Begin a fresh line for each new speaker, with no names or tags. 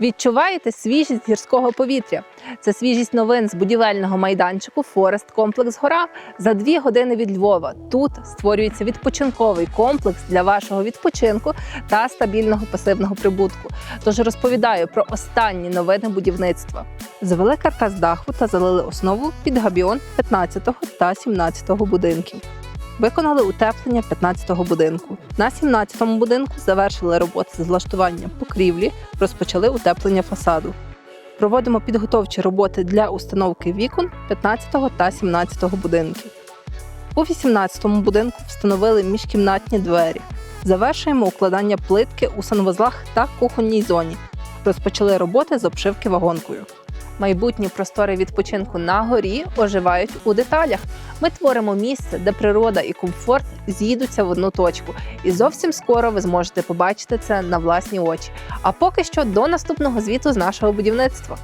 Відчуваєте свіжість гірського повітря? Це свіжість новин з будівельного майданчику Форест Комплекс Гора за дві години від Львова. Тут створюється відпочинковий комплекс для вашого відпочинку та стабільного пасивного прибутку. Тож розповідаю про останні новини будівництва. Завели каркас даху та залили основу під габіон 15 та 17 будинків. Виконали утеплення 15-го будинку. На 17-му будинку завершили роботи з влаштування покрівлі, розпочали утеплення фасаду. Проводимо підготовчі роботи для установки вікон 15 та 17 будинків. У 18-му будинку встановили міжкімнатні двері. Завершуємо укладання плитки у санвузлах та кухонній зоні. Розпочали роботи з обшивки вагонкою. Майбутні простори відпочинку на горі оживають у деталях. Ми творимо місце, де природа і комфорт з'їдуться в одну точку. І зовсім скоро ви зможете побачити це на власні очі. А поки що до наступного звіту з нашого будівництва.